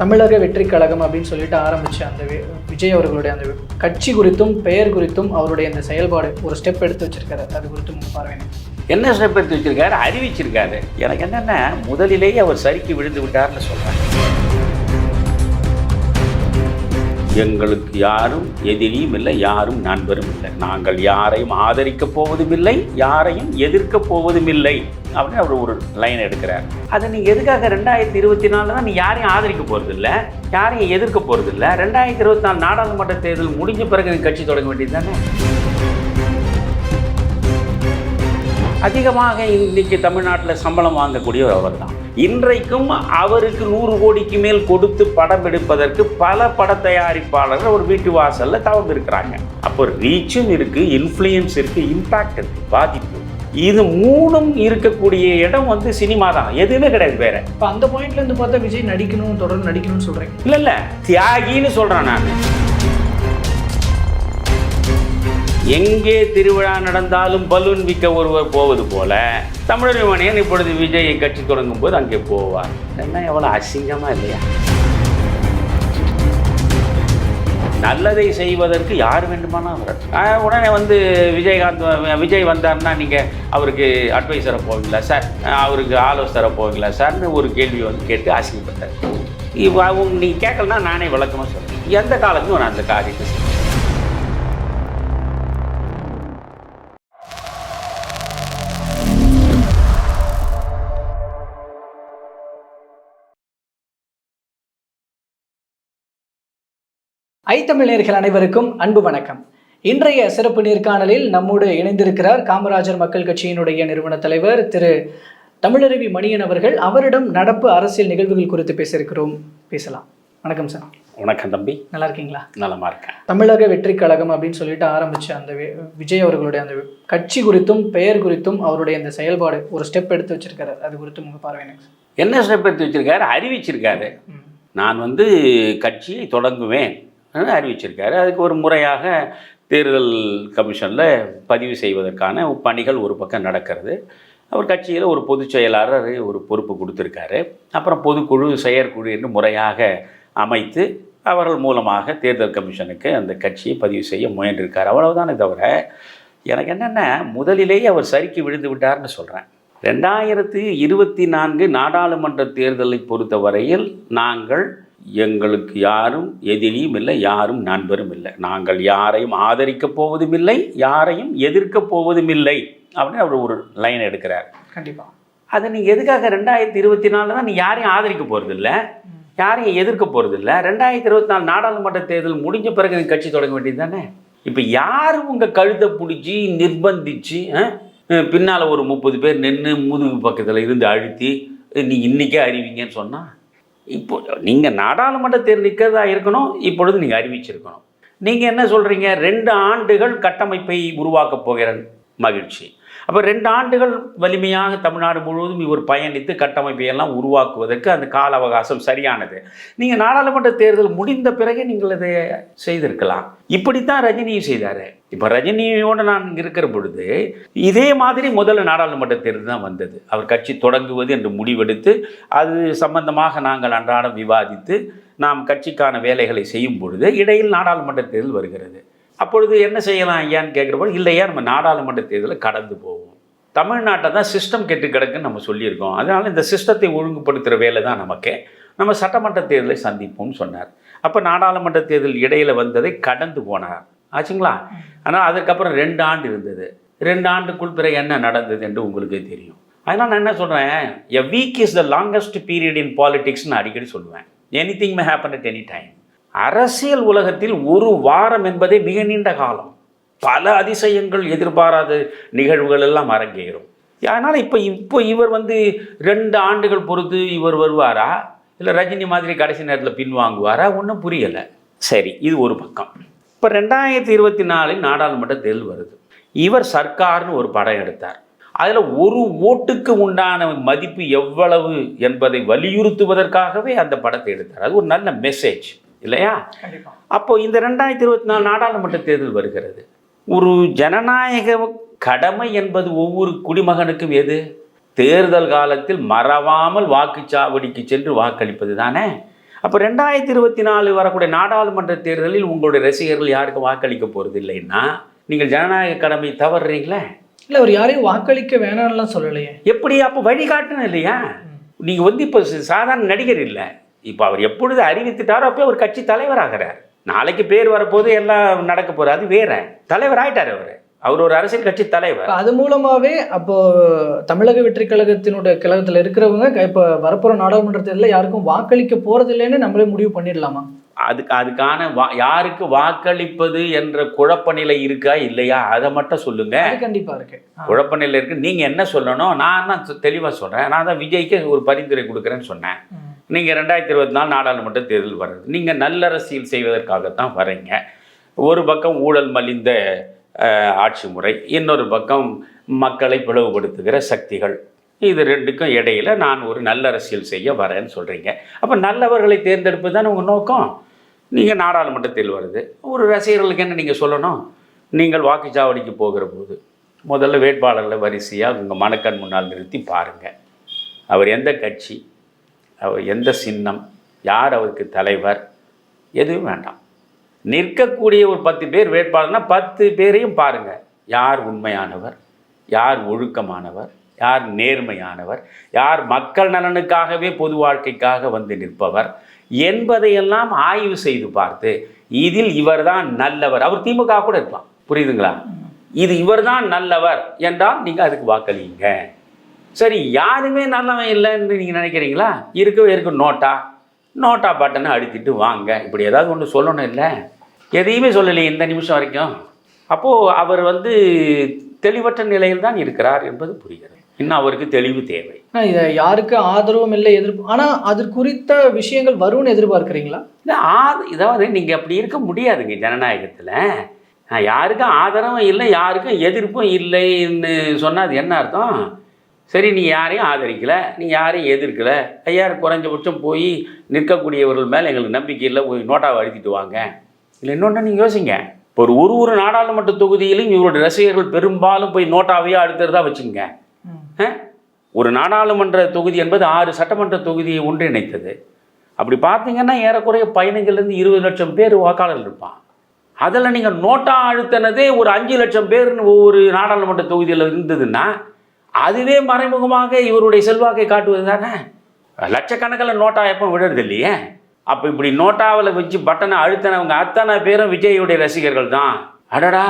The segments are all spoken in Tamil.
தமிழக வெற்றி கழகம் அப்படின்னு சொல்லிட்டு ஆரம்பிச்ச அந்த விஜய் அவர்களுடைய அந்த கட்சி குறித்தும் பெயர் குறித்தும் அவருடைய அந்த செயல்பாடு ஒரு ஸ்டெப் எடுத்து வச்சிருக்காரு. அது குறித்தும் உங்க என்ன? ஸ்டெப் எடுத்து வச்சிருக்காரு? அறிவிச்சிருக்காரு. எனக்கு என்னென்ன முதலிலேயே அவர் சரிக்கு விழுந்து விட்டார்னு சொல்கிறாங்க எங்களுக்கு யாரும் எதிரியும் இல்லை யாரும் நண்பரும் இல்லை. நாங்கள் யாரையும் ஆதரிக்கப் போவதும் இல்லை யாரையும் எதிர்க்கப் போவதும் இல்லை அப்படின்னு அவர் ஒரு லைன் எடுக்கிறார். அதை நீங்கள் எதுக்காக ரெண்டாயிரத்தி இருபத்தி நாலில் தான் நீ யாரையும் ஆதரிக்க போகிறது இல்லை யாரையும் எதிர்க்க போகிறது இல்லை ரெண்டாயிரத்தி இருபத்தி நாலு நாடாளுமன்ற தேர்தல் முடிஞ்ச பிறகு நீ கட்சி தொடங்க வேண்டியது தானே அதிகமாக இன்றைக்கி தமிழ்நாட்டில் சம்பளம் வாங்கக்கூடியவர் அவர் தான் இன்றைக்கும் அவருக்கு நூறு கோடிக்கு மேல் கொடுத்து படம் எடுப்பதற்கு பல பட தயாரிப்பாளர்கள் ஒரு வீட்டு வாசல்ல தவறு இருக்கிறாங்க அப்போ ரீச்சும் இருக்கு இன்ஃப்ளூயன்ஸ் இருக்கு இம்பாக்ட் இருக்கு பாதிப்பு. இது மூணும் இருக்கக்கூடிய இடம் வந்து சினிமா தான். எதுவுமே கிடையாது வேற. இப்போ அந்த பாயிண்ட்ல இருந்து பார்த்தா விஜய் நடிக்கணும் தொடர்ந்து நடிக்கணும்னு சொல்றீங்க இல்ல இல்ல. தியாகின்னு சொல்றேன் நான். எங்கே திருவிழா நடந்தாலும் பலூன் விற்க ஒருவர் போவது போல தமிழர் விமானியன் இப்பொழுது விஜய் கட்சி தொடங்கும் போது அங்கே போவார். என்ன எவ்வளோ அசிங்கமா இல்லையா? நல்லதை செய்வதற்கு யார் வேண்டுமானா அவர் உடனே வந்து விஜயகாந்த் விஜய் வந்தார்னா நீங்கள் அவருக்கு அட்வைஸரை போவீங்களா சார் அவருக்கு ஆலோசனை போவீங்களா சார்னு ஒரு கேள்வி வந்து கேட்டு ஆசைப்பட்டார் இவ அவங்க நீங்கள் கேட்கலன்னா நானே விளக்கமாக சொல்கிறேன் எந்த காலத்துக்கும் நான் அந்த காரியத்தை செய்வேன் ஐ தமிழர்கள் அனைவருக்கும் அன்பு வணக்கம். இன்றைய சிறப்பு நேர்காணலில் நம்மோடு இணைந்திருக்கிறார் காமராஜர் மக்கள் கட்சியினுடைய நிறுவன தலைவர் திரு தமிழருவி மணியன் அவர்கள். அவரிடம் நடப்பு அரசியல் நிகழ்வுகள் குறித்து பேசியிருக்கிறோம். பேசலாம். வணக்கம் சார். வணக்கம் தம்பி. நல்லா இருக்கீங்களா? நலமா இருக்கேன். தமிழக வெற்றி கழகம் அப்படின்னு சொல்லிட்டு ஆரம்பிச்ச அந்த விஜய் அவர்களுடைய அந்த கட்சி குறித்தும் பெயர் குறித்தும் அவருடைய அந்த செயல்பாடு ஒரு ஸ்டெப் எடுத்து வச்சிருக்காரு அது குறித்தும் உங்க பார்வை என்ன ஸ்டெப் எடுத்து வச்சிருக்காரு? அறிவிச்சிருக்காரு. நான் வந்து கட்சியை தொடங்குவேன். அறிவிச்சிருக்காரு. அதுக்கு ஒரு முறையாக தேர்தல் கமிஷனில் பதிவு செய்வதற்கான பணிகள் ஒரு பக்கம் நடக்கிறது. அவர் கட்சியில் ஒரு பொதுச் செயலாளர் ஒரு பொறுப்பு கொடுத்துருக்காரு. அப்புறம் பொதுக்குழு செயற்குழு என்று முறையாக அமைத்து அவர்கள் மூலமாக தேர்தல் கமிஷனுக்கு அந்த கட்சியை பதிவு செய்ய முயன்றிருக்கார். அவ்வளவுதானே தவிர எனக்கு என்னென்ன முதலிலேயே அவர் சரிக்கு விழுந்து விட்டார்னு சொல்கிறேன் ரெண்டாயிரத்து இருபத்தி நான்கு நாடாளுமன்ற தேர்தலை பொறுத்தவரையில் நாங்கள் எங்களுக்கு யாரும் எதிரியும் இல்லை யாரும் நண்பரும் இல்லை. நாங்கள் யாரையும் ஆதரிக்கப் போவதும் இல்லை யாரையும் எதிர்க்கப் போவதும் இல்லை அப்படின்னு அவர் ஒரு லைன் எடுக்கிறார். கண்டிப்பா. அதை நீங்கள் எதுக்காக ரெண்டாயிரத்தி இருபத்தி நாலில் தான் நீ யாரையும் ஆதரிக்க போகிறதில்ல யாரையும் எதிர்க்க போகிறதில்ல ரெண்டாயிரத்தி இருபத்தி நாலு நாடாளுமன்ற தேர்தல் முடிஞ்ச பிறகு நீ கட்சி தொடங்க வேண்டியது தானே? இப்போ யார் உங்கள் கழுத்தை பிடிச்சி நிர்பந்திச்சு பின்னால் ஒரு முப்பது பேர் நின்று முதுகு பக்கத்தில் இருந்து அழுத்தி நீ இன்றைக்கே அறிவிங்கன்னு சொன்னால் இப்போ நீங்கள் நாடாளுமன்ற தேர்தல் நிற்கிறதா இருக்கணும் இப்பொழுது நீங்கள் அறிவிச்சிருக்கணும். நீங்கள் என்ன சொல்கிறீங்க ரெண்டு ஆண்டுகள் கட்டமைப்பை உருவாக்கப் போகிறேன். மகிழ்ச்சி. அப்போ ரெண்டு ஆண்டுகள் வலிமையாக தமிழ்நாடு முழுவதும் இவர் பயணித்து கட்டமைப்பை எல்லாம் உருவாக்குவதற்கு அந்த கால அவகாசம் சரியானது. நீங்கள் நாடாளுமன்ற தேர்தல் முடிந்த பிறகு நீங்கள் அதை செய்திருக்கலாம். இப்படித்தான் ரஜினியும் செய்தார். இப்போ ரஜினியோடு நான் இருக்கிற பொழுது இதே மாதிரி முதல்ல நாடாளுமன்ற தேர்தல் தான் வந்தது. அவர் கட்சி தொடங்குவது என்று முடிவெடுத்து அது சம்பந்தமாக நாங்கள் அன்றாடம் விவாதித்து நாம் கட்சிக்கான வேலைகளை செய்யும் பொழுது இடையில் நாடாளுமன்ற தேர்தல் வருகிறது. அப்பொழுது என்ன செய்யலாம் ஐயான்னு கேட்குறப்போ இல்லையா நம்ம நாடாளுமன்ற தேர்தலில் கடந்து போவோம். தமிழ்நாட்டை தான் சிஸ்டம் கெட்டு கிடக்குன்னு நம்ம சொல்லியிருக்கோம். அதனால் இந்த சிஸ்டத்தை ஒழுங்குபடுத்துகிற வேலை தான் நமக்கு. நம்ம சட்டமன்ற தேர்தலை சந்திப்போம்னு சொன்னார். அப்போ நாடாளுமன்ற தேர்தல் இடையில் வந்ததை கடந்து போனார். ஆச்சுங்களா? ஆனால் அதுக்கப்புறம் ரெண்டு ஆண்டு இருந்தது. ரெண்டு ஆண்டுக்குள் பிறகு என்ன நடந்தது என்று உங்களுக்கே தெரியும். அதனால் நான் என்ன சொல்கிறேன் a week is the longest period in பாலிடிக்ஸ்னு அடிக்கடி சொல்லுவேன். Anything may happen at any time அரசியல் உலகத்தில் ஒரு வாரம் என்பதே மிக நீண்ட காலம். பல அதிசயங்கள் எதிர்பாராத நிகழ்வுகள் எல்லாம் அரங்கேறும். அதனால் இப்போ இப்போ இவர் வந்து ரெண்டு ஆண்டுகள் பொறுத்து இவர் வருவாரா? இல்லை ரஜினி மாதிரி கடைசி நேரத்தில் பின்வாங்குவாரா ஒன்றும் புரியலை. சரி இது ஒரு பக்கம். இப்போ ரெண்டாயிரத்தி இருபத்தி நாலில் நாடாளுமன்ற தேர்தல் வருது. இவர் சர்க்கார்னு ஒரு படம் எடுத்தார். அதில் ஒரு ஓட்டுக்கு உண்டான மதிப்பு எவ்வளவு என்பதை வலியுறுத்துவதற்காகவே அந்த படத்தை எடுத்தார். அது ஒரு நல்ல மெசேஜ் இல்லையா? அப்போ இந்த ரெண்டாயிரத்தி இருபத்தி நாலு நாடாளுமன்ற தேர்தல் வருகிறது. ஒரு ஜனநாயக கடமை என்பது ஒவ்வொரு குடிமகனுக்கும் எது? தேர்தல் காலத்தில் மறவாமல் வாக்குச்சாவடிக்கு சென்று வாக்களிப்பது தானே அப்போ ரெண்டாயிரத்தி இருபத்தி நாலு வரக்கூடிய நாடாளுமன்ற தேர்தலில் உங்களுடைய ரசிகர்கள் யாருக்கும் வாக்களிக்க போகிறது இல்லைன்னா நீங்கள் ஜனநாயக கடமை தவறுறீங்களே? இல்லை அவர் யாரையும் வாக்களிக்க வேணாம்லாம் சொல்லலையே. எப்படி? அப்போ வழிகாட்டணும் இல்லையா? நீங்கள் வந்து இப்போ சாதாரண நடிகர் இல்லை. இப்போ அவர் எப்பொழுது அறிவித்துட்டாரோ அப்போ அவர் கட்சி தலைவராகிறார் நாளைக்கு பேர் வரப்போது எல்லாம் நடக்க போகுது. அது வேற. தலைவர் ஆயிட்டார் அவர். அவர் ஒரு அரசியல் கட்சி தலைவர். அது மூலமாவே அப்போ தமிழக வெற்றி கழகத்தினுடைய கழகத்துல இருக்கிறவங்க இப்ப வரப்போற நாடாளுமன்ற தேர்தலில் யாருக்கும் வாக்களிக்க போறது இல்லைன்னு நம்மளே முடிவு பண்ணிடலாமா? அதுக்கு அதுக்கான வா யாருக்கு வாக்களிப்பது என்ற குழப்ப நிலை இருக்கா இல்லையா? அதை மட்டும் சொல்லுங்க. கண்டிப்பா இருக்கு. குழப்ப நிலை இருக்கு. நீங்க என்ன சொல்லணும்? நான் தான் தெளிவாக சொல்றேன். நான் தான் விஜய்க்கு ஒரு பரிந்துரை கொடுக்குறேன்னு சொன்னேன். நீங்கள் ரெண்டாயிரத்தி இருபத்தி நாலு நாடாளுமன்ற தேர்தல் வர்றது. நீங்கள் நல்ல அரசியல் செய்வதற்காகத்தான் வரீங்க ஒரு பக்கம் ஊழல் மலிந்த ஆட்சி முறை இன்னொரு பக்கம் மக்களை பிளவுபடுத்துகிற சக்திகள். இது ரெண்டுக்கும் இடையில நான் ஒரு நல்ல அரசியல் செய்ய வரேன்னு சொல்கிறீங்க அப்போ நல்லவர்களை தேர்ந்தெடுப்பது தானே உங்கள் நோக்கம்? நீங்கள் நாடாளுமன்றத்தில் வருது ஒரு ரசிகர்களுக்கு என்ன நீங்கள் சொல்லணும்? நீங்கள் வாக்குச்சாவடிக்கு போகிற போது முதல்ல வேட்பாளர்களை வரிசையாக உங்கள் மனக்கண் முன்னால் நிறுத்தி பாருங்கள் அவர் எந்த கட்சி எந்த சின்னம் யார் அவருக்கு தலைவர் எதுவும் வேண்டாம். நிற்கக்கூடிய ஒரு பத்து பேர் வேட்பாளர்னா பத்து பேரையும் பாருங்க. யார் உண்மையானவர் யார் ஒழுக்கமானவர் யார் நேர்மையானவர் யார் மக்கள் நலனுக்காகவே பொது வாழ்க்கைக்காக வந்து நிற்பவர் என்பதையெல்லாம் ஆய்வு செய்து பார்த்து இதில் இவர்தான் நல்லவர். அவர் திமுக கூட இருக்கலாம். புரியுதுங்களா? இது இவர்தான் நல்லவர் என்றால் நீங்கள் அதுக்கு வாக்களிங்க சரி யாருமே நல்லவன் இல்லைன்னு நீங்கள் நினைக்கிறீங்களா? இருக்கவே இருக்கு நோட்டா? நோட்டா பட்டனை அழுத்திட்டு வாங்க. இப்படி ஏதாவது ஒன்று சொல்லணும் இல்லை? எதையுமே சொல்லலையே இந்த நிமிஷம் வரைக்கும். அப்போது அவர் வந்து தெளிவற்ற நிலையில் தான் இருக்கிறார் என்பது புரிகிறது. இன்னும் அவருக்கு தெளிவு தேவை. ஆனா, இதை யாருக்கு ஆதரவும் இல்லை எதிர்ப்பு? ஆனா அது குறித்த விஷயங்கள் வரும்னு எதிர்பார்க்கறீங்களா? இந்த ஆத இதாவது நீங்கள் அப்படி இருக்க முடியாதுங்க ஜனநாயகத்தில். யாருக்கும் ஆதரவும் இல்லை யாருக்கும் எதிர்ப்பும் இல்லைன்னு சொன்னால் அது என்ன அர்த்தம்? சரி நீ யாரையும் ஆதரிக்கலை நீ யாரையும் எதிர்க்கல. ஐயா குறைஞ்சபட்சம் போய் நிற்கக்கூடியவர்கள் மேலே எங்களுக்கு நம்பிக்கை இல்லை போய் நோட்டாவை அழுத்திட்டு வாங்க. இல்லை இன்னொன்று நீங்கள் யோசிங்க. இப்போ ஒரு ஒரு ஒரு நாடாளுமன்ற தொகுதியிலும் இவருடைய ரசிகர்கள் பெரும்பாலும் போய் நோட்டாவையோ அடுத்துறதா வச்சுங்க. ஒரு நாடாளுமன்ற தொகுதி என்பது ஆறு சட்டமன்ற தொகுதியை ஒன்றிணைத்தது. அப்படி பார்த்தீங்கன்னா ஏறக்குறைய பதினஞ்சுலேருந்து இருபது லட்சம் பேர் வாக்காளர் இருப்பான் அதில் நீங்கள் நோட்டா அழுத்தினதே ஒரு அஞ்சு லட்சம் பேர்னு ஒவ்வொரு நாடாளுமன்ற தொகுதியில் இருந்ததுன்னா அதுவே மறைமுகமாக இவருடைய செல்வாக்கை காட்டுவது தானே? லட்சக்கணக்கில் நோட்டா எப்போ விடுறது இல்லையே? அப்போ இப்படி நோட்டாவில் வச்சு பட்டனை அழுத்தினவங்க அத்தனை பேரும் விஜயுடைய ரசிகர்கள் தான். அடடா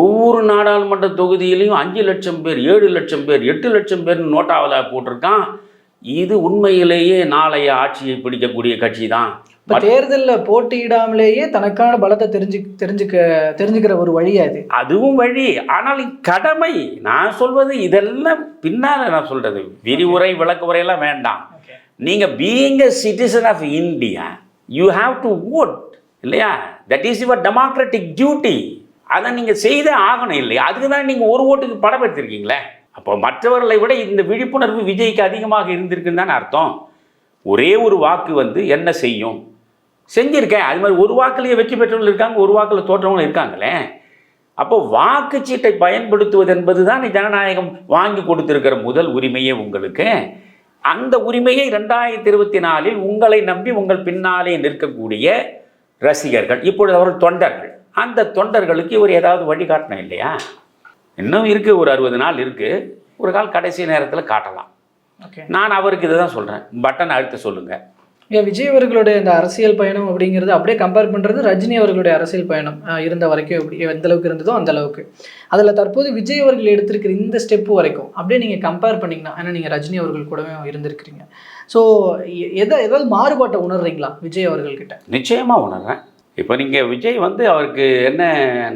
ஒவ்வொரு நாடாளுமன்ற தொகுதியிலையும் அஞ்சு லட்சம் பேர் ஏழு லட்சம் பேர் எட்டு லட்சம் பேர் நோட்டாவில் போட்டிருக்கான். இது உண்மையிலேயே நாளைய ஆட்சியை பிடிக்கக்கூடிய கட்சி தான். இப்ப தேர்தல்ல போட்டியிடாமலேயே தனக்கான பலத்தை தெரிஞ்சு தெரிஞ்சுக்க தெரிஞ்சுக்கிற ஒரு வழியா இது? அதுவும் வழி. ஆனால் கடமை நான் சொல்வது இதெல்லாம் பின்னால் நான் சொல்றது. விரிவுரை விளக்கு உரையெல்லாம் வேண்டாம். நீங்கள் being a citizen of India you have to vote இல்லையா? That is your democratic duty அதை நீங்கள் செய்தே ஆகணும் இல்லையா? அதுக்கு தான் நீங்கள் ஒரு ஓட்டுக்கு படம் எடுத்திருக்கீங்களே? அப்போ மற்றவர்களை விட இந்த விழிப்புணர்வு விஜய்க்கு அதிகமாக இருந்திருக்குன்னு தானே அர்த்தம். ஒரே ஒரு வாக்கு வந்து என்ன செய்யும்? செஞ்சிருக்கேன் அது மாதிரி ஒரு வாக்குலேயே வெற்றி பெற்றவங்க இருக்காங்க ஒரு வாக்கில் தோற்றவங்களும் இருக்காங்களே. அப்போ வாக்குச்சீட்டை பயன்படுத்துவது என்பது தான் ஜனநாயகம் வாங்கி கொடுத்திருக்கிற முதல் உரிமையே உங்களுக்கு. அந்த உரிமையை ரெண்டாயிரத்தி இருபத்தி நாலில் உங்களை நம்பி உங்கள் பின்னாலே நிற்கக்கூடிய ரசிகர்கள் இப்பொழுது அவர்கள் தொண்டர்கள். அந்த தொண்டர்களுக்கு இவர் ஏதாவது வழிகாட்டணும் இல்லையா? இன்னும் இருக்குது ஒரு அறுபது நாள் இருக்குது ஒரு கால் கடைசி நேரத்தில் காட்டலாம். ஓகே. நான் அவருக்கு இதை தான் சொல்கிறேன் பட்டன் அழுத்த சொல்லுங்கள் விஜய் அவர்களுடைய இந்த அரசியல் பயணம் அப்படிங்கிறது அப்படியே கம்பேர் பண்றது ரஜினி அவர்களுடைய அரசியல் பயணம் இருந்த வரைக்கும் எப்படி எந்த அளவுக்கு இருந்ததோ அந்த அளவுக்கு. அதுல தற்போது விஜய் அவர்கள் எடுத்திருக்கிற இந்த ஸ்டெப் வரைக்கும் அப்படியே நீங்க கம்பேர் பண்ணீங்கன்னா ஏன்னா நீங்க ரஜினி அவர்கள் கூடவே இருந்திருக்கிறீங்க. ஸோ எதை ஏதாவது மாறுபாட்டை உணர்றீங்களா விஜய் அவர்கள் கிட்ட நிச்சயமாக உணர்றேன். இப்போ நீங்கள் விஜய் வந்து அவருக்கு என்ன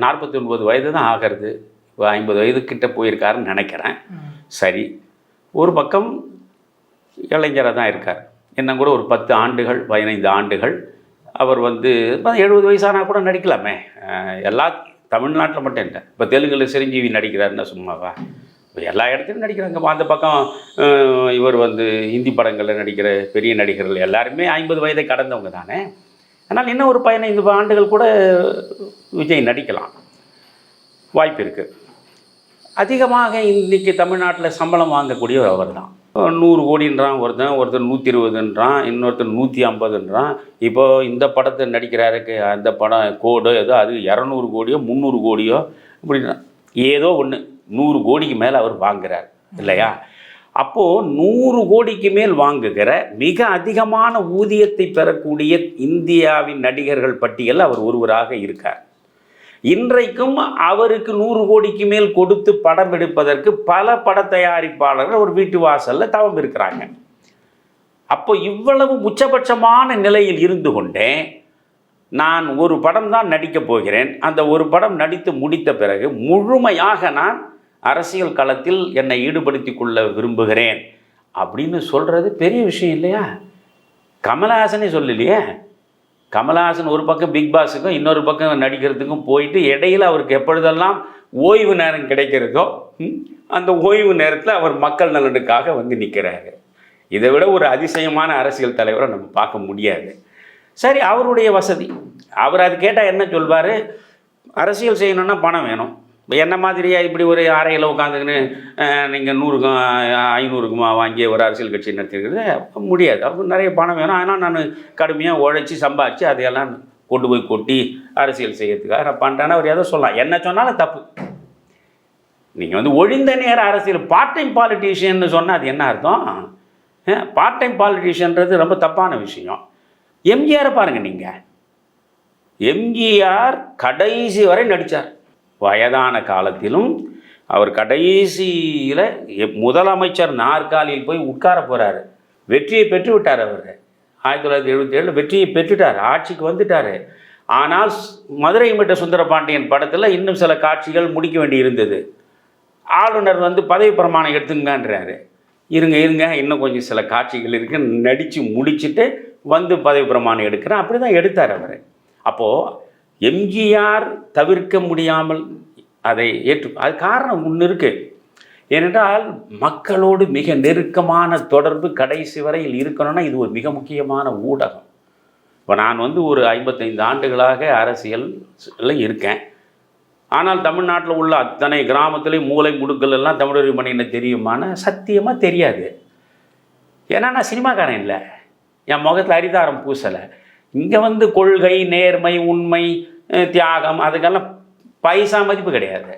நாற்பத்தி ஒன்பது வயது தான் ஆகிறது இப்போ ஐம்பது வயது கிட்ட போயிருக்காருன்னு நினைக்கிறேன். சரி. ஒரு பக்கம் இளைஞராக தான் இருக்கார். இன்னும் கூட ஒரு பத்து ஆண்டுகள் பதினைந்து ஆண்டுகள் அவர் வந்து எழுபது வயசானா கூட நடிக்கலாமே. எல்லா தமிழ்நாட்டில் மட்டும் இல்லை. இப்போ தெலுங்கில் சிரஞ்சீவி நடிக்கிறாருன்னா சும்மாவா? இப்போ எல்லா இடத்துலையும் நடிக்கிறாங்க. அந்த பக்கம் இவர் வந்து ஹிந்தி படங்களில் நடிக்கிற பெரிய நடிகர்கள் எல்லாருமே ஐம்பது வயதை கடந்தவங்க தானே. ஆனால் இன்னும் ஒரு பதினைந்து ஆண்டுகள் கூட விஜய் நடிக்கலாம். வாய்ப்பு இருக்குது அதிகமாக இன்றைக்கி தமிழ்நாட்டில் சம்பளம் வாங்கக்கூடியவர் அவர் தான் நூறு கோடின்றான் ஒருத்தன் ஒருத்தர் நூற்றி இருபதுன்றான் இன்னொருத்தர் நூற்றி ஐம்பதுன்றான் இப்போ இந்த படத்தை நடிக்கிறாருக்கு அந்த படம் கோடோ ஏதோ அது இரநூறு கோடியோ முந்நூறு கோடியோ இப்படின்னா ஏதோ ஒன்று நூறு கோடிக்கு மேலே அவர் வாங்குறார் இல்லையா? அப்போது நூறு கோடிக்கு மேல் வாங்குகிற மிக அதிகமான ஊதியத்தை பெறக்கூடிய இந்தியாவின் நடிகர்கள் பட்டியலில் அவர் ஒருவராக இருக்கார். இன்றைக்கும் அவருக்கு நூறு கோடிக்கு மேல் கொடுத்து படம் எடுப்பதற்கு பல பட தயாரிப்பாளர்கள் ஒரு வீட்டு வாசலில் தவம் இருக்கிறாங்க. அப்போ இவ்வளவு உச்சபட்சமான நிலையில் இருந்து கொண்டே நான் ஒரு படம் தான் நடிக்கப் போகிறேன். அந்த ஒரு படம் நடித்து முடித்த பிறகு முழுமையாக நான் அரசியல் களத்தில் என்னை ஈடுபடுத்தி கொள்ள விரும்புகிறேன். அப்படின்னு சொல்கிறது பெரிய விஷயம் இல்லையா? கமலஹாசனே சொல்லலையே? கமல்ஹாசன் ஒரு பக்கம் பிக் பாஸுக்கும் இன்னொரு பக்கம் நடிக்கிறதுக்கும் போயிட்டு இடையில் அவருக்கு எப்பொழுதெல்லாம் ஓய்வு நேரம் கிடைக்கிறதோ அந்த ஓய்வு நேரத்தில் அவர் மக்கள் நலனுக்காக வந்து நிற்கிறாரு இதை விட ஒரு அதிசயமான அரசியல் தலைவரை நம்ம பார்க்க முடியாது. சரி அவருடைய வசதி. அவர் அது கேட்டால் என்ன சொல்வார்? அரசியல் செய்யணும்னா பணம் வேணும். இப்போ என்ன மாதிரியா இப்படி ஒரு அறையில் உட்காந்துக்கின்னு நீங்கள் நூறுக்கும் ஐநூறுக்குமா வாங்கி ஒரு அரசியல் கட்சி நடத்திருக்கிறது? முடியாது. அப்போ நிறைய பணம் வேணும். ஆனால் நான் கடுமையாக உழைச்சி சம்பாதிச்சு அதையெல்லாம் கொண்டு போய் கொட்டி அரசியல் செய்யறதுக்காக நான் பண்ணுறேன்னு அவர் எதை சொல்லலாம்? என்ன சொன்னாலும் தப்பு. நீங்கள் வந்து ஒழிந்த நேர அரசியல் பார்ட் டைம் பாலிட்டிஷியன்னு சொன்னால் அது என்ன அர்த்தம்? பார்ட் டைம் பாலிட்டிஷியன்றது ரொம்ப தப்பான விஷயம். எம்ஜிஆரை பாருங்கள் நீங்கள் எம்ஜிஆர் கடைசி வரை நடித்தார் வயதான காலத்திலும் அவர் கடைசியில் முதலமைச்சர் நாற்காலியில் போய் உட்கார போகிறாரு வெற்றியை பெற்று விட்டார் அவர். ஆயிரத்தி தொள்ளாயிரத்தி எழுபத்தி ஏழில் வெற்றியை பெற்றுட்டார். ஆட்சிக்கு வந்துட்டார். ஆனால் மதுரை மட்ட சுந்தரபாண்டியன் படத்தில் இன்னும் சில காட்சிகள் முடிக்க வேண்டி இருந்தது. ஆளுநர் வந்து பதவி பிரமாணம் எடுத்துங்கன்றாரு. இருங்க இருங்க இன்னும் கொஞ்சம் சில காட்சிகள் இருக்குது நடித்து முடிச்சுட்டு வந்து பதவி பிரமாணம் எடுக்கிறேன். அப்படி தான் எடுத்தார் அவர். அப்போது எம்ஜிஆர் தவிர்க்க முடியாமல் அதை ஏற்று அது காரணம் ஒன்று இருக்குது ஏனென்றால் மக்களோடு மிக நெருக்கமான தொடர்பு கடைசி வரையில் இருக்கணும்னா இது ஒரு மிக முக்கியமான ஊடகம். இப்போ நான் வந்து ஒரு ஐம்பத்தைந்து ஆண்டுகளாக அரசியலில் இருக்கேன். ஆனால் தமிழ்நாட்டில் உள்ள அத்தனை கிராமத்துலேயும் மூளை முடுக்கல் எல்லாம் தமிழர் மணின்னு தெரியுமான சத்தியமாக தெரியாது. ஏன்னா நான் சினிமாக்காரன் இல்லை. என் முகத்தில் அரிதாரம் பூசலை. இங்கே வந்து கொள்கை நேர்மை உண்மை தியாகம் அதுக்கெல்லாம் பைசா மதிப்பு கிடையாது.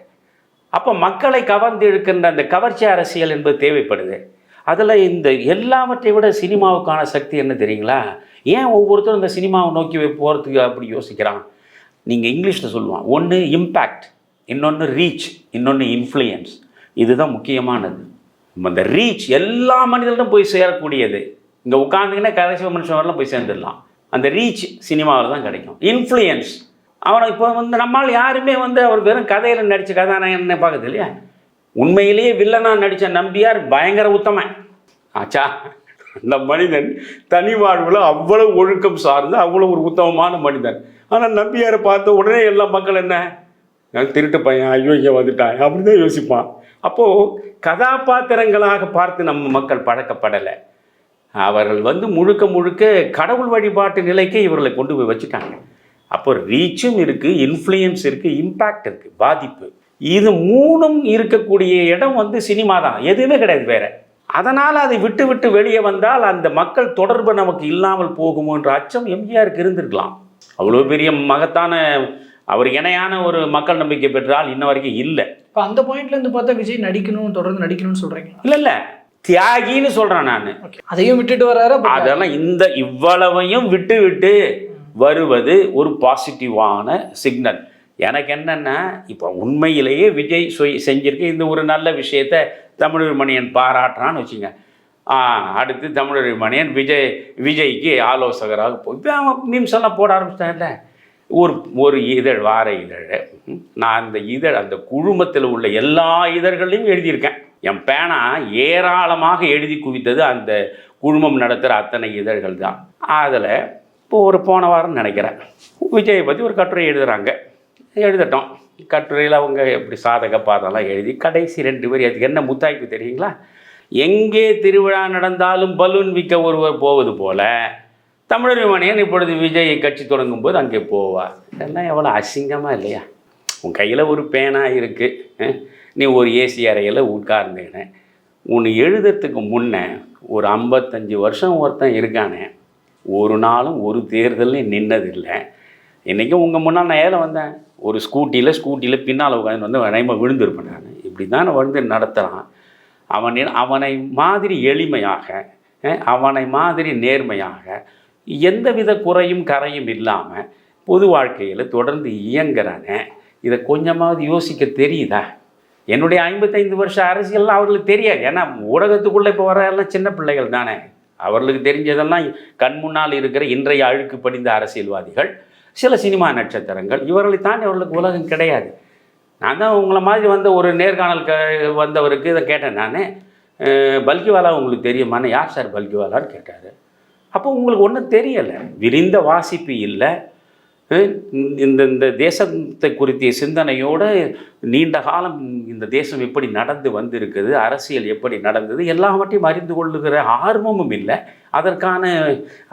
அப்போ மக்களை கவர்ந்து இழுக்கின்ற அந்த கவர்ச்சி அரசியல் என்பது தேவைப்படுது. அதில் இந்த எல்லாவற்றை விட சினிமாவுக்கான சக்தி என்ன தெரியுங்களா? ஏன் ஒவ்வொருத்தரும் இந்த சினிமாவை நோக்கி போகிறதுக்கு அப்படி யோசிக்கிறான்? நீங்கள் இங்கிலீஷில் சொல்லுவான். ஒன்று இம்பேக்ட் இன்னொன்று ரீச் இன்னொன்று இன்ஃப்ளூயன்ஸ் இதுதான் முக்கியமானது. அந்த ரீச் எல்லா மனிதர்களிடம் போய் சேரக்கூடியது. இங்கே உட்காந்துங்கன்னா கடைசி மனுஷன் வரலாம் போய் சேர்ந்துடலாம். அந்த ரீச் சினிமாவில் தான் கிடைக்கும். இன்ஃப்ளூயன்ஸ் அவனை இப்போ வந்து நம்மால் யாருமே வந்து அவர் வெறும் கதையில் நடித்த கதாநாயகன் பார்க்குறது இல்லையா? உண்மையிலேயே வில்லனா நடித்த நம்பியார் பயங்கர உத்தமன். ஆச்சா. அந்த மனிதன் தனி வாழ்வில் அவ்வளவு ஒழுக்கம் சார்ந்து அவ்வளோ ஒரு உத்தமமான மனிதன். ஆனால் நம்பியாரை பார்த்த உடனே எல்லா மக்கள் என்ன? நான் திருட்டு பையன் ஐயோ இங்கே வந்துட்டான் அப்படி தான் யோசிப்பான். அப்போது கதாபாத்திரங்களாக பார்த்து நம்ம மக்கள் பழக்கப்படலை. அவர்கள் வந்து முழுக்க முழுக்க கடவுள் வழிபாட்டு நிலைக்கே இவர்களை கொண்டு போய் வச்சுட்டாங்க. அப்போ ரீச்சும் இருக்குது இன்ஃப்ளூயன்ஸ் இருக்குது இம்பேக்ட் இருக்குது பாதிப்பு. இது மூணும் இருக்கக்கூடிய இடம் வந்து சினிமா தான். எதுவுமே கிடையாது வேற. அதனால் அதை விட்டு விட்டு வெளியே வந்தால் அந்த மக்கள் தொடர்பு நமக்கு இல்லாமல் போகுமோன்ற அச்சம் எம்ஜிஆருக்கு இருந்திருக்கலாம். அவ்வளோ பெரிய மகத்தான அவர் இணையான ஒரு மக்கள் நம்பிக்கை பெற்றால் இன்ன வரைக்கும் இல்லை. இப்போ அந்த பாயிண்ட்ல இருந்து பார்த்தா விஜய் நடிக்கணும் தொடர்ந்து நடிக்கணும்னு சொல்றீங்களா? இல்லை இல்லை. தியாகின்னு சொல்கிறேன் நான். அதையும் விட்டுட்டு வர்றாரு அதெல்லாம் இந்த இவ்வளவையும் விட்டு விட்டு வருவது ஒரு பாசிட்டிவான சிக்னல் எனக்கு என்னென்னா இப்போ உண்மையிலேயே விஜய் சொய் செஞ்சிருக்க இந்த ஒரு நல்ல விஷயத்த தமிழர் மணியன் பாராட்டுறான்னு வச்சுங்க. அடுத்து தமிழர் மணியன் விஜய் விஜய்க்கு ஆலோசகராக போய் அவன் மீம்ஸ் எல்லாம் போட ஆரம்பிச்சிட்டான்ல. ஒரு ஒரு இதழ் வார இதழ். நான் அந்த இதழ் அந்த குழுமத்தில் உள்ள எல்லா இதழ்களையும் எழுதியிருக்கேன். என் பேனா ஏராளமாக எழுதி குவித்தது அந்த குழுமம் நடத்துகிற அத்தனை இதழ்கள் தான். அதில் இப்போ ஒரு போன வாரம் நினைக்கிறேன். விஜயை பற்றி ஒரு கட்டுரை எழுதுகிறாங்க எழுதட்டும். கட்டுரையில் அவங்க எப்படி சாதக பாதம்லாம் எழுதி கடைசி ரெண்டு பேர் அதுக்கு என்ன முத்தாய்ப்பு தெரியுங்களா? எங்கே திருவிழா நடந்தாலும் பலூன் விற்க ஒருவர் போவது போல தமிழர் விமானியன் இப்பொழுது விஜய் கட்சி தொடங்கும் போது அங்கே போவார். இதெல்லாம் எவ்வளோ அசிங்கமாக இல்லையா? உன் கையில் ஒரு பேனா இருக்குது நீ ஒரு ஏசி அறையில் உட்கார்ந்தேன்னு உன்னை எழுதுறதுக்கு முன்னே ஒரு ஐம்பத்தஞ்சு வருஷம் ஒருத்தன் இருக்கானே ஒரு நாளும் ஒரு தேர்தலையும் நின்னதில்லை. இன்றைக்கும் உங்கள் முன்னால் நான் ஏழை வந்தேன்? ஒரு ஸ்கூட்டியில் ஸ்கூட்டியில் பின்னால் உட்காந்து வந்து நயமாக விழுந்திருப்பேன் நான். இப்படி தான் வந்து நடத்துகிறான் அவன் அவனை மாதிரி எளிமையாக அவனை மாதிரி நேர்மையாக எந்தவித குறையும் கரையும் இல்லாமல் பொது வாழ்க்கையில் தொடர்ந்து இயங்குறானே. இதை கொஞ்சமாவது யோசிக்க தெரியுதா? என்னுடைய ஐம்பத்தைந்து வருஷம் அரசியல்லாம் அவர்களுக்கு தெரியாது. ஏன்னா ஊடகத்துக்குள்ளே இப்போ வர எல்லாம் சின்ன பிள்ளைகள் தானே. அவர்களுக்கு தெரிஞ்சதெல்லாம் கண் முன்னால் இருக்கிற இன்றைய அழுக்கு படிந்த அரசியல்வாதிகள் சில சினிமா நட்சத்திரங்கள் இவர்களை தாண்டி அவர்களுக்கு உலகம் கிடையாது. நான் தான் உங்களை மாதிரி வந்த ஒரு நேர்காணல் க வந்தவருக்கு இதை கேட்டேன் நான். பல்கிவாலா உங்களுக்கு தெரியுமான்னு? யார் சார் பல்கிவாலான்னு கேட்டார். அப்போ உங்களுக்கு ஒன்றும் தெரியலை. விரிந்த வாசிப்பு இல்லை. இந்த இந்த தேசத்தை குறித்திய சிந்தனையோடு நீண்ட காலம் இந்த தேசம் எப்படி நடந்து வந்திருக்குது அரசியல் எப்படி நடந்தது எல்லாவற்றையும் அறிந்து கொள்ளுகிற ஆர்வமும் இல்லை. அதற்கான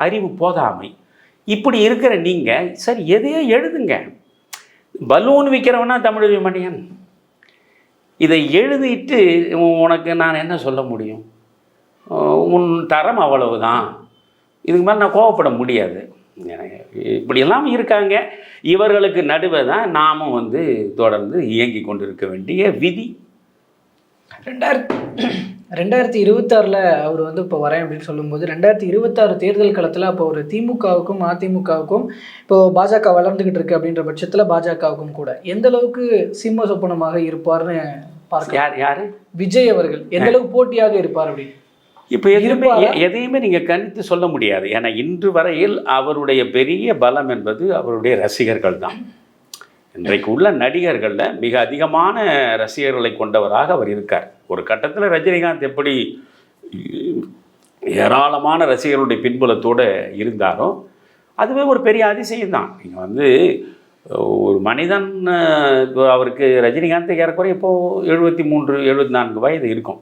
அறிவு போதாமை இப்படி இருக்கிற நீங்கள் சரி எதையோ எழுதுங்க. பலூன் விற்கிறவனா தமிழ் மணியன் இதை எழுதிட்டு உனக்கு நான் என்ன சொல்ல முடியும்? உன் தரம் அவ்வளவுதான். இதுக்கு மேலே நான் கோவப்பட முடியாது. இப்படியெல்லாம் இருக்காங்க. இவர்களுக்கு நடுவே தான் நாமும் வந்து தொடர்ந்து இயங்கி கொண்டிருக்க வேண்டிய விதி. ரெண்டாயிரத்தி ரெண்டாயிரத்தி இருபத்தாறில் அவர் வந்து இப்போ வரேன் அப்படின்னு சொல்லும்போது ரெண்டாயிரத்தி இருபத்தாறு தேர்தல் களத்தில் அப்போ ஒரு திமுகவுக்கும் அதிமுகவுக்கும் இப்போ பாஜக வளர்ந்துகிட்டு இருக்கு அப்படின்ற பட்சத்தில் பாஜகவுக்கும் கூட. எந்த அளவுக்கு சிம்ம சொப்பனமாக இருப்பார்னு பார்க்கலாம். யார்? யார் விஜய் அவர்கள். எந்த அளவுக்கு போட்டியாக இருப்பார் அப்படின்னு? இப்போ எதுவுமே எதையுமே நீங்கள் கணித்து சொல்ல முடியாது. ஏன்னா இன்று வரையில் அவருடைய பெரிய பலம் என்பது அவருடைய ரசிகர்கள் தான். இன்றைக்கு உள்ள நடிகர்களில் மிக அதிகமான ரசிகர்களை கொண்டவராக அவர் இருக்கார். ஒரு கட்டத்தில் ரஜினிகாந்த் எப்படி ஏராளமான ரசிகர்களுடைய பின்புலத்தோடு இருந்தாரோ அதுவே ஒரு பெரிய அதிசயம் தான். நீங்கள் வந்து ஒரு மனிதன் அவருக்கு ரஜினிகாந்த் ஏறக்குறைய இப்போது எழுபத்தி மூன்று எழுபத்தி நான்கு வயது இருக்கும்.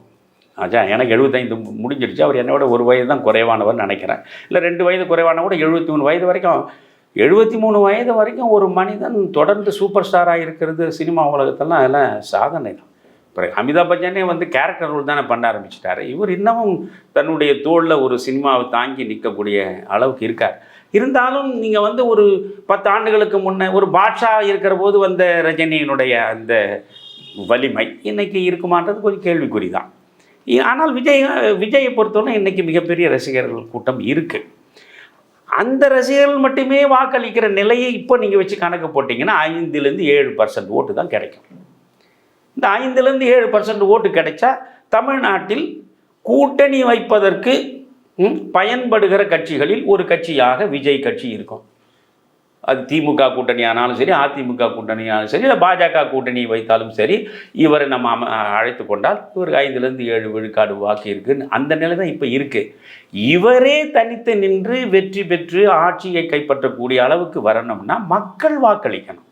ஆச்சா எனக்கு எழுபத்தைந்து முடிஞ்சிடுச்சு. அவர் என்னோட ஒரு வயது தான் குறைவானவர் நினைக்கிறேன். இல்லை ரெண்டு வயது குறைவான கூட எழுபத்தி மூணு வயது வரைக்கும் எழுபத்தி மூணு வயது வரைக்கும் ஒரு மனிதன் தொடர்ந்து சூப்பர் ஸ்டாராக இருக்கிறது சினிமா உலகத்தெல்லாம் அதெல்லாம் சாதனை தான். இப்போ அமிதாப் பச்சனே வந்து கேரக்டர் ரோல் தானே பண்ண ஆரம்பிச்சிட்டாரு. இவர் இன்னமும் தன்னுடைய தோளில் ஒரு சினிமாவை தாங்கி நிற்கக்கூடிய அளவுக்கு இருக்கார். இருந்தாலும் நீங்கள் வந்து ஒரு பத்து ஆண்டுகளுக்கு முன்னே ஒரு பாட்ஷா இருக்கிற போது வந்த ரஜினியினுடைய அந்த வலிமை இன்றைக்கி இருக்குமான்றது கொஞ்சம் கேள்விக்குறி தான். ஆனால் விஜய் விஜயை பொறுத்தவரை இன்னைக்கு மிகப்பெரிய ரசிகர்கள் கூட்டம் இருக்குது அந்த ரசிகர்கள் மட்டுமே வாக்களிக்கிற நிலையை இப்போ நீங்கள் வச்சு கணக்கு போட்டிங்கன்னா ஐந்துலேருந்து ஏழு பர்சன்ட் ஓட்டு தான் கிடைக்கும். இந்த ஐந்துலேருந்து ஏழு பர்சன்ட் ஓட்டு கிடைச்சா தமிழ்நாட்டில் கூட்டணி வைப்பதற்கு பயன்படுகிற கட்சிகளில் ஒரு கட்சியாக விஜய் கட்சி இருக்கும். அது திமுக கூட்டணி ஆனாலும் சரி அதிமுக கூட்டணி ஆனாலும் சரி இல்லை பாஜக கூட்டணி வைத்தாலும் சரி இவரை நம்ம அம- அழைத்து கொண்டால் இவருக்கு ஐந்துலேருந்து ஏழு விழுக்காடு வாக்கு இருக்குன்னு அந்த நிலை தான் இப்போ இருக்குது இவரே தனித்து நின்று வெற்றி பெற்று ஆட்சியை கைப்பற்றக்கூடிய அளவுக்கு வரணும்னா மக்கள் வாக்களிக்கணும்.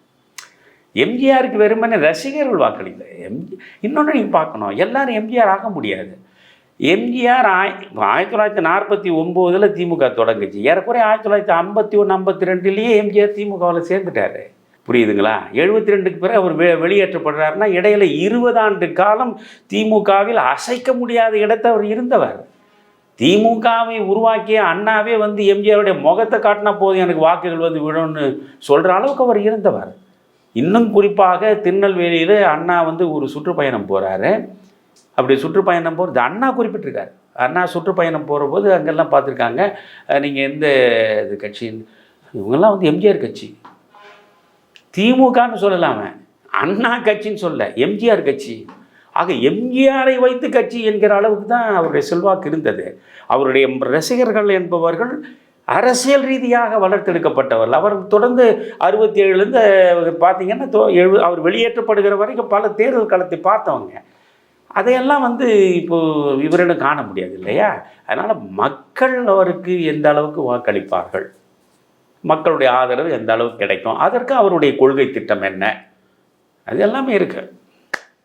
எம்ஜிஆருக்கு வெறுமனே ரசிகர்கள் வாக்களிக்கல. எம்ஜி இன்னொன்று நீங்கள் பார்க்கணும் எல்லாரும் எம்ஜிஆர் ஆக முடியாது. எம்ஜிஆர் ஆய் ஆயிரத்தி தொள்ளாயிரத்தி நாற்பத்தி ஒம்போதில் திமுக தொடங்குச்சு. ஏறக்குறைய ஆயிரத்தி தொள்ளாயிரத்தி ஐம்பத்தி ஒன்று ஐம்பத்தி ரெண்டுலேயே எம்ஜிஆர் திமுகவில் சேர்ந்துட்டாரு. புரியுதுங்களா? எழுபத்தி ரெண்டுக்கு பிறகு அவர் வெ வெளியேற்றப்படுறாருன்னா இடையில இருபது ஆண்டு காலம் திமுகவில் அசைக்க முடியாத இடத்தை அவர் இருந்தவர். திமுகவை உருவாக்கிய அண்ணாவே வந்து எம்ஜிஆருடைய முகத்தை காட்டினா போதும் எனக்கு வாக்குகள் வந்து விடும்னு சொல்கிற அளவுக்கு அவர் இருந்தவர். இன்னும் குறிப்பாக திருநெல்வேலியில் அண்ணா வந்து ஒரு சுற்றுப்பயணம் போகிறாரு அப்படி சுற்றுப்பயணம் போகிறது அண்ணா குறிப்பிட்டிருக்காரு. அண்ணா சுற்றுப்பயணம் போகிறபோது அங்கெல்லாம் பார்த்துருக்காங்க. நீங்கள் எந்த இது கட்சி? இவங்கெல்லாம் வந்து எம்ஜிஆர் கட்சி. திமுகன்னு சொல்லலாமே அண்ணா கட்சின்னு சொல்ல எம்ஜிஆர் கட்சி. ஆக எம்ஜிஆரை வைத்து கட்சி என்கிற அளவுக்கு தான் அவருடைய செல்வாக்கு இருந்தது. அவருடைய ரசிகர்கள் என்பவர்கள் அரசியல் ரீதியாக வளர்த்தெடுக்கப்பட்டவர்கள். அவர் தொடர்ந்து அறுபத்தி ஏழுலேருந்து பார்த்தீங்கன்னா அவர் வெளியேற்றப்படுகிற வரைக்கும் பல தேர்தல் களத்தை பார்த்தவங்க. அதையெல்லாம் வந்து இப்போ இவரிடம் காண முடியாது இல்லையா? அதனால் மக்கள் அவருக்கு எந்த அளவுக்கு வாக்களிப்பார்கள்? மக்களுடைய ஆதரவு எந்த அளவுக்கு கிடைக்கும்? அதற்கு அவருடைய கொள்கை திட்டம் என்ன? அது எல்லாமே இருக்கு.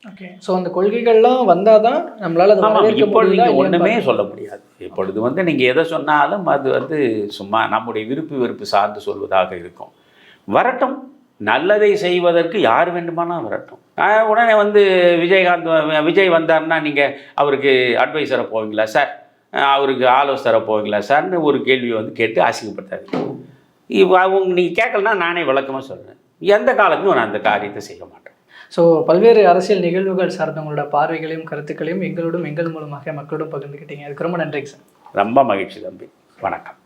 ஓகே ஸோ அந்த கொள்கைகள்லாம் வந்தால் தான் நம்மளால் ஆமாம் இப்பொழுது நீங்கள் ஒன்றுமே சொல்ல முடியாது. இப்பொழுது வந்து நீங்கள் எதை சொன்னாலும் அது வந்து சும்மா நம்முடைய விருப்பு வெறுப்பு சார்ந்து சொல்வதாக இருக்கும். வரட்டும். நல்லதை செய்வதற்கு யார் வேண்டுமானால் வரட்டும். உடனே வந்து விஜயகாந்த் விஜய் வந்தாருன்னா நீங்கள் அவருக்கு அட்வைஸரை போவீங்களா சார் அவருக்கு ஆலோசனை போவீங்களா சார்னு ஒரு கேள்வியை வந்து கேட்டு அசிங்கப்படுத்தாதீங்க இப்போ அவங்க நீங்கள் கேட்கலன்னா நானே விளக்கமாக சொல்கிறேன் எந்த காலத்துக்கும் நான் அந்த காரியத்தை செய்ய மாட்டேன். ஸோ பல்வேறு அரசியல் நிகழ்வுகள் சார்ந்த உங்களோட பார்வைகளையும் கருத்துக்களையும் எங்களோடும் எங்கள் மூலமாக மக்களோடும் பகிர்ந்துக்கிட்டீங்க. அதுக்கு ரொம்ப நன்றிங்க சார் ரொம்ப மகிழ்ச்சி தம்பி. வணக்கம்.